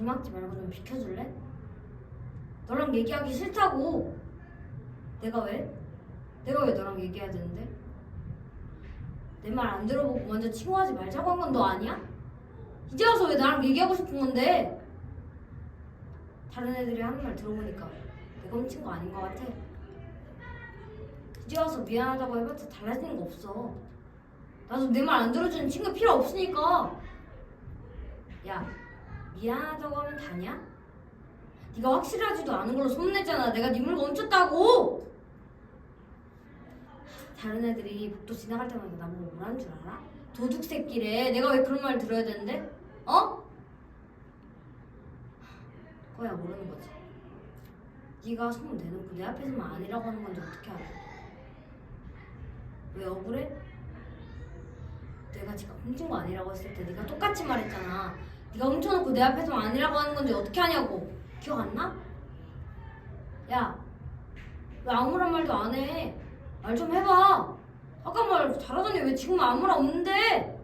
길막지 말고 좀 비켜줄래? 너랑 얘기하기 싫다고. 내가 왜? 내가 왜 너랑 얘기해야 되는데? 내 말 안 들어보고 먼저 친구하지 말자고 한 건 너 아니야? 이제 와서 왜 나랑 얘기하고 싶은 건데? 다른 애들이 하는 말 들어보니까 내가 훔친 거 아닌 것 같아. 이제 와서 미안하다고 해봤자 달라지는 거 없어. 나도 내 말 안 들어주는 친구 필요 없으니까. 야, 미안하다고 하면 다냐? 네가 확실하지도 않은 걸로 소문냈잖아. 내가 네 물건 훔쳤다고. 다른 애들이 복도 지나갈 때마다 나보고 뭐라는 줄 알아? 도둑 새끼래. 내가 왜 그런 말 들어야 되는데? 어? 그거야 모르는 거지. 네가 소문 내놓고 내 앞에서만 아니라고 하는 건지 어떻게 알아? 왜 억울해? 내가 지금 훔친 거 아니라고 했을 때 네가 똑같이 말했잖아. 네가 훔쳐놓고 내 앞에서만 아니라고 하는 건지 어떻게 하냐고. 기억 안 나? 야, 왜 아무런 말도 안 해? 말 좀 해봐. 아까 말 잘하더니 왜 지금 아무 말 없는데?